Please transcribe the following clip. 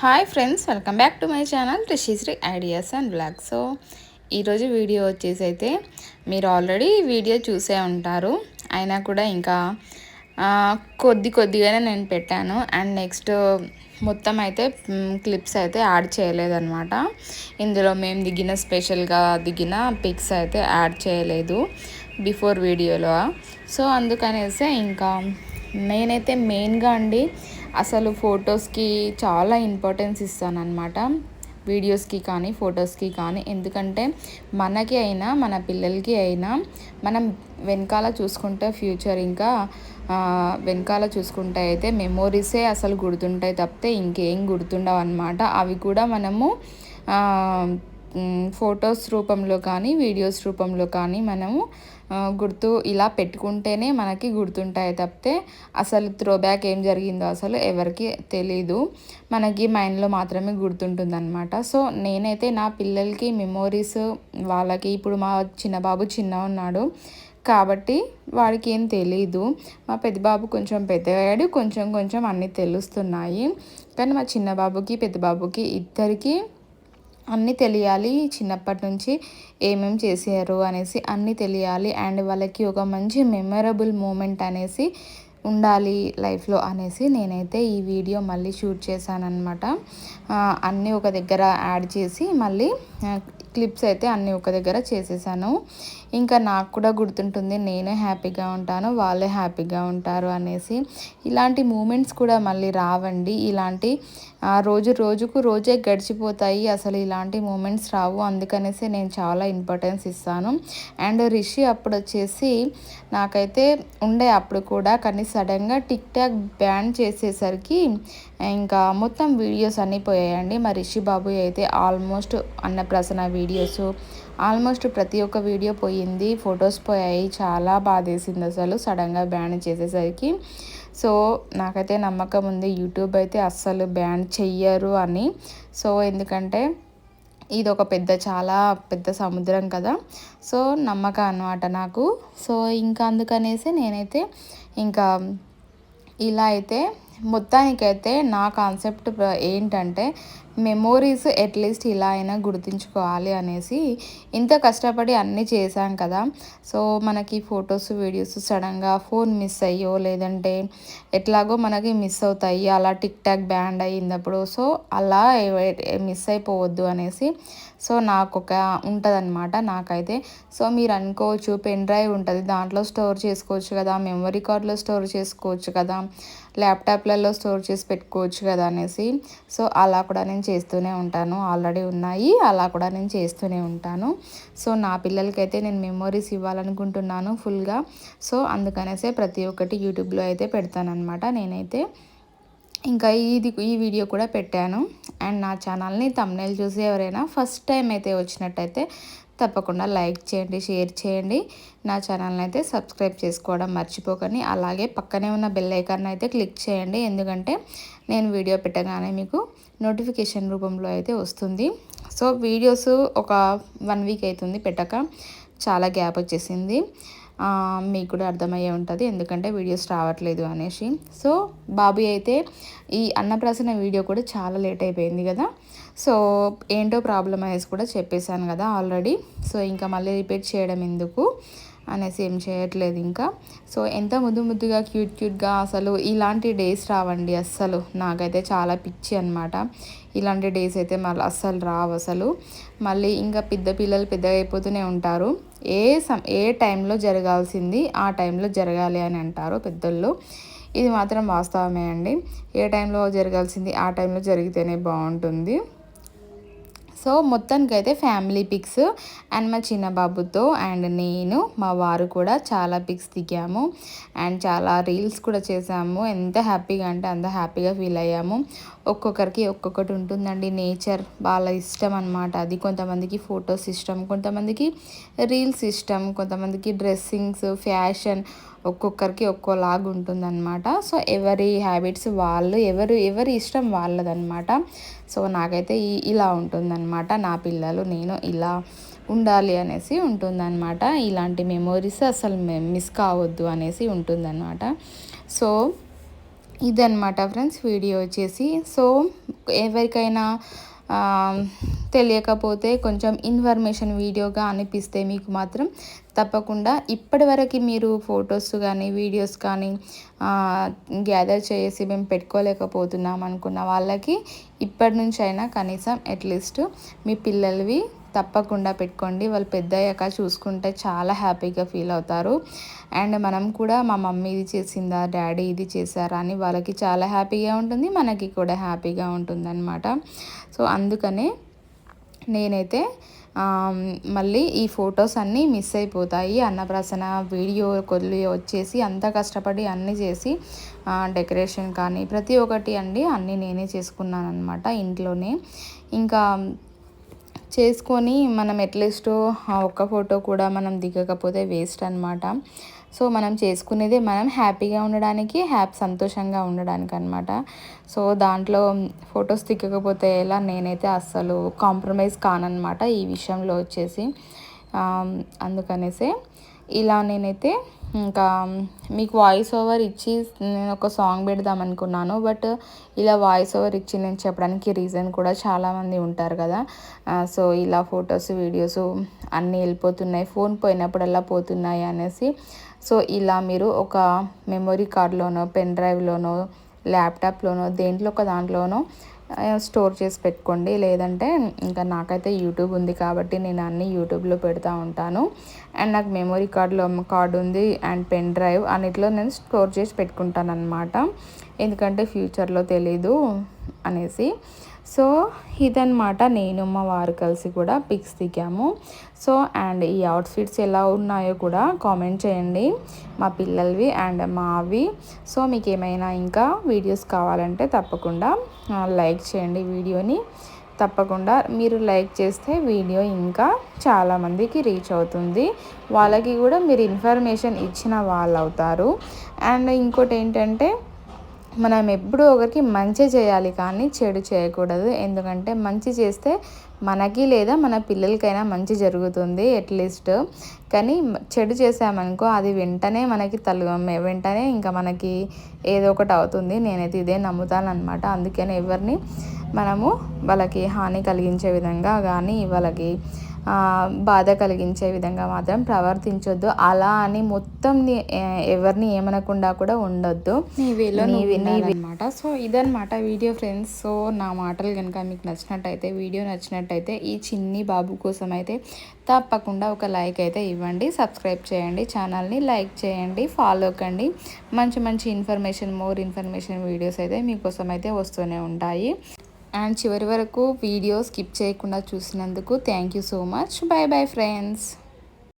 Hi friends welcome back to my channel Rishishri ideas and blog so ఈరోజు video వచ్చేసి అయితే మీరు already video చూసే ఉంటారు. అయినా కూడా ఇంకా కొద్ది కొద్దిగానే నేను పెట్టాను. అండ్ నెక్స్ట్ మొత్తం అయితే క్లిప్స్ అయితే యాడ్ చేయలేదన్నమాట. ఇందులో మేము దిగిన స్పెషల్గా దిగిన పిక్స్ అయితే యాడ్ చేయలేదు బిఫోర్ వీడియోలో. సో అందుకనేసి ఇంకా నేనైతే మెయిన్గా అండి అసలు ఫొటోస్కి చాలా ఇంపార్టెన్స్ ఇస్తాను వీడియోస్కి కానీ ఫొటోస్కి కానీ. ఎందుకంటే మనకి అయినా మన పిల్లలకి అయినా మనం వెనకాల చూసుకుంటే ఫ్యూచర్ ఇంకా వెనకాల చూసుకుంటే అయితే మెమోరీసే అసలు గుర్తుంటాయి తప్పితే ఇంకేం గుర్తుండవు అనమాట అవి కూడా మనము ఫొటోస్ రూపంలో కానీ వీడియోస్ రూపంలో కానీ మనము గుర్తు ఇలా పెట్టుకుంటేనే మనకి గుర్తుంటాయి తప్పితే అసలు త్రో బ్యాక్ ఏం జరిగిందో అసలు ఎవరికి తెలీదు. మనకి మైండ్లో మాత్రమే గుర్తుంటుందన్నమాట. సో నేనైతే నా పిల్లలకి మెమోరీస్ వాళ్ళకి ఇప్పుడు మా చిన్న బాబు చిన్న ఉన్నాడు కాబట్టి వాడికి ఏం తెలీదు. మా పెద్ద బాబు కొంచెం పెద్దగాడు కొంచెం కొంచెం అన్నీ తెలుస్తున్నాయి. కానీ మా చిన్న బాబుకి పెద్ద బాబుకి ఇద్దరికి అన్నీ తెలియాలి చిన్నప్పటి నుంచి ఏమేమి చేసారు అనేసి అన్నీ తెలియాలి. అండ్ వాళ్ళకి ఒక మంచి మెమరబుల్ మూమెంట్ అనేసి ఉండాలి లైఫ్లో అనేసి నేనైతే ఈ వీడియో మళ్ళీ షూట్ చేశానమాట అన్నీ ఒక దగ్గర యాడ్ చేసి మళ్ళీ క్లిప్స్ అయితే అన్నీ ఒక దగ్గర చేసేసాను. ఇంకా నాకు కూడా గుర్తుంటుంది నేనే హ్యాపీగా ఉంటాను వాళ్ళే హ్యాపీగా ఉంటారు అనేసి. ఇలాంటి మూమెంట్స్ కూడా మళ్ళీ రావండి. ఇలాంటి రోజు రోజుకు రోజే గడిచిపోతాయి. అసలు ఇలాంటి మూమెంట్స్ రావు. అందుకనేసి నేను చాలా ఇంపార్టెన్స్ ఇస్తాను. అండ్ రిషి అప్పుడు వచ్చేసి నాకైతే ఉండే అప్పుడు కూడా కానీ సడన్గా టిక్ టాక్ బ్యాన్ చేసేసరికి ఇంకా మొత్తం వీడియోస్ అన్నీ పోయాయండి. మా రిషి బాబు అయితే ఆల్మోస్ట్ అన్నప్రసన వీడియోస్ ఆల్మోస్ట్ ప్రతి ఒక్క వీడియో పోయింది. ఫొటోస్ పోయాయి. చాలా బాధేసింది అసలు. సడన్గా బ్యాన్ చేసేసరికి. సో నాకైతే నమ్మకం ఉంది. యూట్యూబ్ అయితే అస్సలు బ్యాన్ చెయ్యరు అని. సో ఎందుకంటే ఇది ఒక పెద్ద చాలా పెద్ద సముద్రం కదా. సో నమ్మకం అనమాట నాకు. సో ఇంకా అందుకనేసి నేనైతే ఇంకా ఇలా అయితే మొత్తానికైతే నా కాన్సెప్ట్ ఏంటంటే మెమోరీస్ అట్లీస్ట్ ఇలా అయినా గుర్తుంచుకోవాలి అనేసి ఇంత కష్టపడి అన్నీ చేశాం కదా. సో మనకి ఫొటోస్ వీడియోస్ సడన్గా ఫోన్ మిస్ అయ్యో లేదంటే ఎట్లాగో మనకి మిస్ అవుతాయి అలా టిక్ టాక్ బ్యాండ్ అయ్యిందప్పుడు. సో అలా మిస్ అయిపోవద్దు అనేసి సో నాకు ఒక ఉంటుందన్నమాట నాకైతే. సో మీరు అనుకోవచ్చు పెన్ డ్రైవ్ ఉంటుంది దాంట్లో స్టోర్ చేసుకోవచ్చు కదా మెమరీ కార్డ్లో స్టోర్ చేసుకోవచ్చు కదా ల్యాప్టాప్లలో స్టోర్ చేసి పెట్టుకోవచ్చు కదా అనేసి. సో అలా కూడా నేను చేస్తూనే ఉంటాను. ఆల్రెడీ ఉన్నాయి. అలా కూడా నేను చేస్తూనే ఉంటాను. సో నా పిల్లలకైతే నేను మెమొరీస్ ఇవ్వాలనుకుంటున్నాను ఫుల్గా. సో అందుకనేసే ప్రతి ఒక్కటి యూట్యూబ్లో అయితే పెడతానమాట నేనైతే. ఇంకా ఇది ఈ వీడియో కూడా పెట్టాను. అండ్ నా ఛానల్ని తమ్నేల్ చూసి ఎవరైనా ఫస్ట్ టైం అయితే వచ్చినట్టయితే తప్పకుండా లైక్ చేయండి షేర్ చేయండి. నా ఛానల్ని అయితే సబ్స్క్రైబ్ చేసుకోవడం మర్చిపోకండి. అలాగే పక్కనే ఉన్న బెల్ ఐకాన్ అయితే క్లిక్ చేయండి. ఎందుకంటే నేను వీడియో పెట్టగానే మీకు నోటిఫికేషన్ రూపంలో అయితే వస్తుంది. సో వీడియోస్ ఒక వన్ వీక్ అవుతుంది పెట్టక. చాలా గ్యాప్ వచ్చేసింది. మీకు కూడా అర్థమయ్యే ఉంటుంది. ఎందుకంటే వీడియోస్ రావట్లేదు అనేసి. సో బాబు అయితే ఈ అన్నప్రాసన వీడియో కూడా చాలా లేట్ అయిపోయింది కదా. సో ఏంటో ప్రాబ్లం అనేసి కూడా చెప్పేశాను కదా ఆల్రెడీ. సో ఇంకా మళ్ళీ రిపీట్ చేయడం ఎందుకు? అనేసి ఏం చేయట్లేదు ఇంకా. సో ఎంత ముద్దు ముద్దుగా క్యూట్ క్యూట్గా అసలు ఇలాంటి డేస్ రావండి అస్సలు. నాకైతే చాలా పిచ్చి అనమాట ఇలాంటి డేస్ అయితే మళ్ళీ అస్సలు రావు అసలు. మళ్ళీ ఇంకా పెద్ద పిల్లలు పెద్దగా అయిపోతూనే ఉంటారు. ఏ సమ ఏ టైంలో జరగాల్సింది ఆ టైంలో జరగాలి అని అంటారు పెద్దళ్ళు. ఇది మాత్రం వాస్తవమే అండి. ఏ టైంలో జరగాల్సింది ఆ టైంలో జరిగితేనే బాగుంటుంది. సో మొత్తానికి అయితే ఫ్యామిలీ పిక్స్ అండ్ మా చిన్న బాబుతో అండ్ నేను మా వారు కూడా చాలా పిక్స్ దిగాము. అండ్ చాలా రీల్స్ కూడా చేసాము ఎంత హ్యాపీగా అంటే అంత హ్యాపీగా ఫీల్ అయ్యాము. ఒక్కొక్కరికి ఒక్కొక్కటి ఉంటుందండి నేచర్ వాళ్ళ ఇష్టం అనమాట అది కొంతమందికి ఫొటోస్ ఇష్టం కొంతమందికి రీల్స్ ఇష్టం కొంతమందికి డ్రెస్సింగ్స్ ఫ్యాషన్ ఒక్కొక్కరికి ఒక్కోలాగా ఉంటుందన్నమాట. సో ఎవరి హ్యాబిట్స్ వాళ్ళు ఎవరు ఎవరి ఇష్టం వాళ్ళదనమాట సో నాకైతే ఇలా ఉంటుందన్నమాట. నా పిల్లలు నేను ఇలా ఉండాలి అనేసి ఉంటుందన్నమాట. ఇలాంటి మెమోరీస్ అసలు మిస్ కావద్దు అనేసి ఉంటుందన్నమాట. సో ఇదనమాట ఫ్రెండ్స్ వీడియో వచ్చేసి. సో ఎవరికైనా తెలియకపోతే కొంచెం ఇన్ఫర్మేషన్ వీడియోగా అనిపిస్తే మీకు మాత్రం తప్పకుండా ఇప్పటివరకు మీరు ఫొటోస్ కానీ వీడియోస్ కానీ గ్యాదర్ చేసి మేము పెట్టుకోలేకపోతున్నాం అనుకున్న వాళ్ళకి ఇప్పటి నుంచి అయినా కనీసం అట్లీస్ట్ మీ పిల్లలవి తప్పకుండా పెట్టుకోండి. వాళ్ళు పెద్ద అయ్యాక చూసుకుంటే చాలా హ్యాపీగా ఫీల్ అవుతారు. అండ్ మనం కూడా మా మమ్మీ ఇది చేసిందా డాడీ ఇది చేశారా అని వాళ్ళకి చాలా హ్యాపీగా ఉంటుంది మనకి కూడా హ్యాపీగా ఉంటుంది అనమాట సో అందుకనే నేనైతే మళ్ళీ ఈ ఫొటోస్ అన్నీ మిస్ అయిపోతాయి. అన్నప్రాసన వీడియో కొద్ది వచ్చేసి అంత కష్టపడి అన్నీ చేసి డెకరేషన్ కానీ ప్రతి ఒక్కటి అండి అన్నీ నేనే చేసుకున్నాను అనమాట ఇంట్లోనే. ఇంకా చేసుకొని మనం ఎట్లీస్ట్ ఒక్క ఫోటో కూడా మనం దిగకపోతే వేస్ట్ అనమాట సో మనం చేసుకునేది మనం హ్యాపీగా ఉండడానికి హ్యాపీ సంతోషంగా ఉండడానికి అనమాట సో దాంట్లో ఫొటోస్ దిగకపోతే ఎలా? నేనైతే అస్సలు కాంప్రమైజ్ కానమాట ఈ విషయంలో వచ్చేసి. అందుకనేసే ఇలా నేనైతే ఇంకా మీకు వాయిస్ ఓవర్ ఇచ్చి నేను ఒక సాంగ్ పెడదాం అనుకున్నాను. బట్ ఇలా వాయిస్ ఓవర్ ఇచ్చి నేను చెప్పడానికి రీజన్ కూడా చాలామంది ఉంటారు కదా. సో ఇలా ఫొటోస్ వీడియోస్ అన్నీ వెళ్ళిపోతున్నాయి. ఫోన్ పోయినప్పుడల్లా పోతున్నాయి అనేసి. సో ఇలా మీరు ఒక మెమొరీ కార్డ్లోనో పెన్ డ్రైవ్లోనో ల్యాప్టాప్లోనో దేంట్లో ఒక దాంట్లోనో స్టోర్ చేసి పెట్టుకోండి. లేదంటే ఇంకా నాకైతే యూట్యూబ్ ఉంది కాబట్టి నేను అన్ని యూట్యూబ్లో పెడతా ఉంటాను. అండ్ నాకు మెమొరీ కార్డులో కార్డు ఉంది అండ్ పెన్ డ్రైవ్ అన్నిట్లో నేను స్టోర్ చేసి పెట్టుకుంటాను అనమాట ఎందుకంటే ఫ్యూచర్లో తెలీదు అనేసి. సో ఇదనమాట నేను మా వారు కలిసి కూడా పిక్స్ దిగాము. సో అండ్ ఈ అవుట్ఫిట్స్ ఎలా ఉన్నాయో కూడా కామెంట్ చేయండి మా పిల్లలవి అండ్ మావి. సో మీకు ఏమైనా ఇంకా వీడియోస్ కావాలంటే తప్పకుండా లైక్ చేయండి వీడియోని. తప్పకుండా మీరు లైక్ చేస్తే వీడియో ఇంకా చాలామందికి రీచ్ అవుతుంది. వాళ్ళకి కూడా మీరు ఇన్ఫర్మేషన్ ఇచ్చిన వాళ్ళు అవుతారు అండ్ ఇంకోటి ఏంటంటే మనం ఎప్పుడూ ఒకరికి మంచి చేయాలి కానీ చెడు చేయకూడదు. ఎందుకంటే మంచి చేస్తే మనకి లేదా మన పిల్లలకైనా మంచి జరుగుతుంది అట్లీస్ట్ కానీ చెడు చేసామనుకో అది వెంటనే మనకి తల వెంటనే ఇంకా మనకి ఏదో ఒకటి అవుతుంది. నేనైతే ఇదే నమ్ముతాను అనమాట అందుకని ఎవరిని మనము వాళ్ళకి హాని కలిగించే విధంగా కానీ వాళ్ళకి బాధ కలిగించే విధంగా మాత్రం ప్రవర్తించొద్దు. అలా అని మొత్తం ఎవరిని ఏమనకుండా కూడా ఉండొద్దు. అనమాట సో ఇదనమాట వీడియో ఫ్రెండ్స్. సో నా మాటలు కనుక మీకు నచ్చినట్టయితే వీడియో నచ్చినట్టయితే ఈ చిన్ని బాబు కోసం అయితే తప్పకుండా ఒక లైక్ అయితే ఇవ్వండి. సబ్స్క్రైబ్ చేయండి. ఛానల్ని లైక్ చేయండి. ఫాలో కండి. మంచి మంచి ఇన్ఫర్మేషన్ మోర్ ఇన్ఫర్మేషన్ వీడియోస్ అయితే మీకోసం అయితే వస్తూనే ఉంటాయి. అండ్ చివరి వరకు వీడియో స్కిప్ చేయకుండా చూసినందుకు thank you so much. Bye bye friends